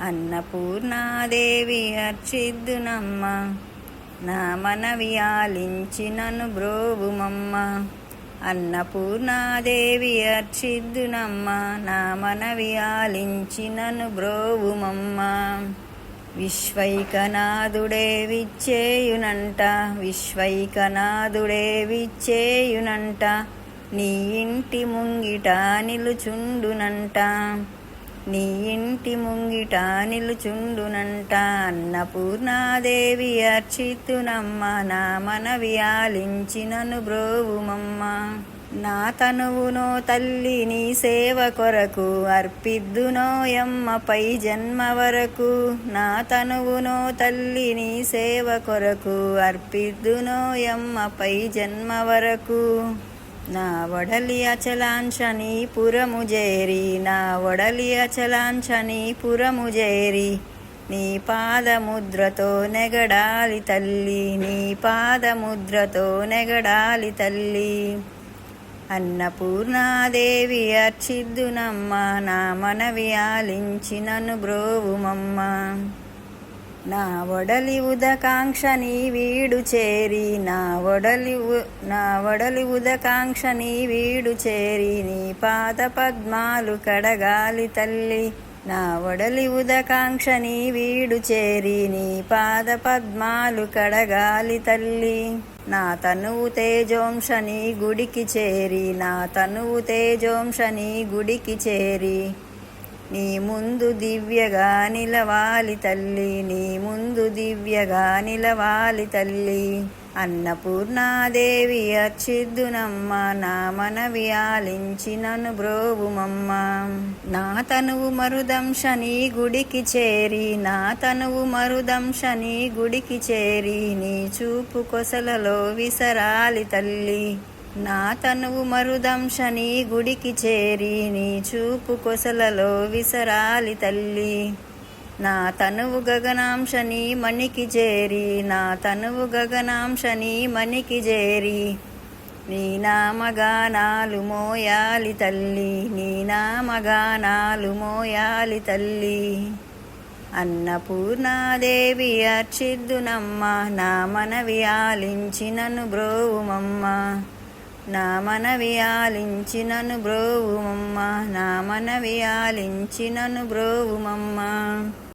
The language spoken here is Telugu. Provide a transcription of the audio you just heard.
అన్నపూర్ణాదేవి అర్చిద్దునమ్మ నా మనవి ఆలించి నన్ను బ్రోవుమమ్మ. అన్నపూర్ణాదేవి అర్చిద్దునమ్మ నా మనవి ఆలించి నన్ను బ్రోవుమమ్మ. విశ్వైకనాథుడే విచ్చేయునంట విశ్వైకనాథుడే విచ్చేయునంట నీ ఇంటి ముంగిట నిలుచుండునంట. నీ ఇంటి ముంగిట నిలుచుండునంట. అన్నపూర్ణాదేవి అర్చితునమ్మ నా మనవి ఆలించినను బ్రోవుమమ్మ. నా తనువునో తల్లి నీ సేవ కొరకు అర్పిద్దునోయమ్మ పై జన్మ వరకు. నా తనువునో తల్లి నీ సేవ కొరకు అర్పిద్దునోయమ్మ పై జన్మ వరకు. నా వడలి అచలాంచని పురము నా వడలి అచలాంచని పురముజేరి నీ పాదముద్రతో నెగడాలి తల్లి నీ పాదముద్రతో నెగడాలి తల్లి. అన్నపూర్ణాదేవి అర్చిద్దునమ్మ నా మనవి ఆలించినను బ్రోవుమమ్మ. నా వడలి ఉదకాంక్షని వీడు చేరి నా వడలి ఉ- నా వడలి ఉదకాంక్షని వీడు చేరి నీ పాద పద్మాలు కడగాలి తల్లి. నా వడలి ఉదకాంక్షని వీడు చేరి నీ పాద పద్మాలు కడగాలి తల్లి. నా తనువు తేజోంశని గుడికి చేరి నా తనువు తేజోంశని గుడికి చేరి. నీ ముందు దివ్యగా నిలవాలి తల్లి నీ ముందు దివ్యగా నిలవాలి తల్లి. అన్నపూర్ణాదేవి అర్చిద్దునమ్మ నా మనవి ఆలించినను బ్రోవుమమ్మ. నా తనువు మరుదంశని గుడికి చేరి నా తనువు మరుదంశని గుడికి చేరి నీ చూపు కొసలలో విసరాలి తల్లి. నా తనువు మరుదంశని గుడికి చేరి నీ చూపు కొసలలో విసరాలి తల్లి. నా తనువు గగనాంశని మణికి చేరి నా తనువు గగనాంశని మణికి చేరి. నీ నామగానాలు మోయాలి తల్లి నీ నామగానాలు మోయాలి తల్లి. అన్నపూర్ణాదేవి అర్చిద్దునమ్మ నా మనవి ఆలించినను బ్రోవుమమ్మ. నామన వియాలించినను ఆలించినను బ్రోవుమమ్మ. నా మనవి ఆలించినను బ్రోవుమమ్మ.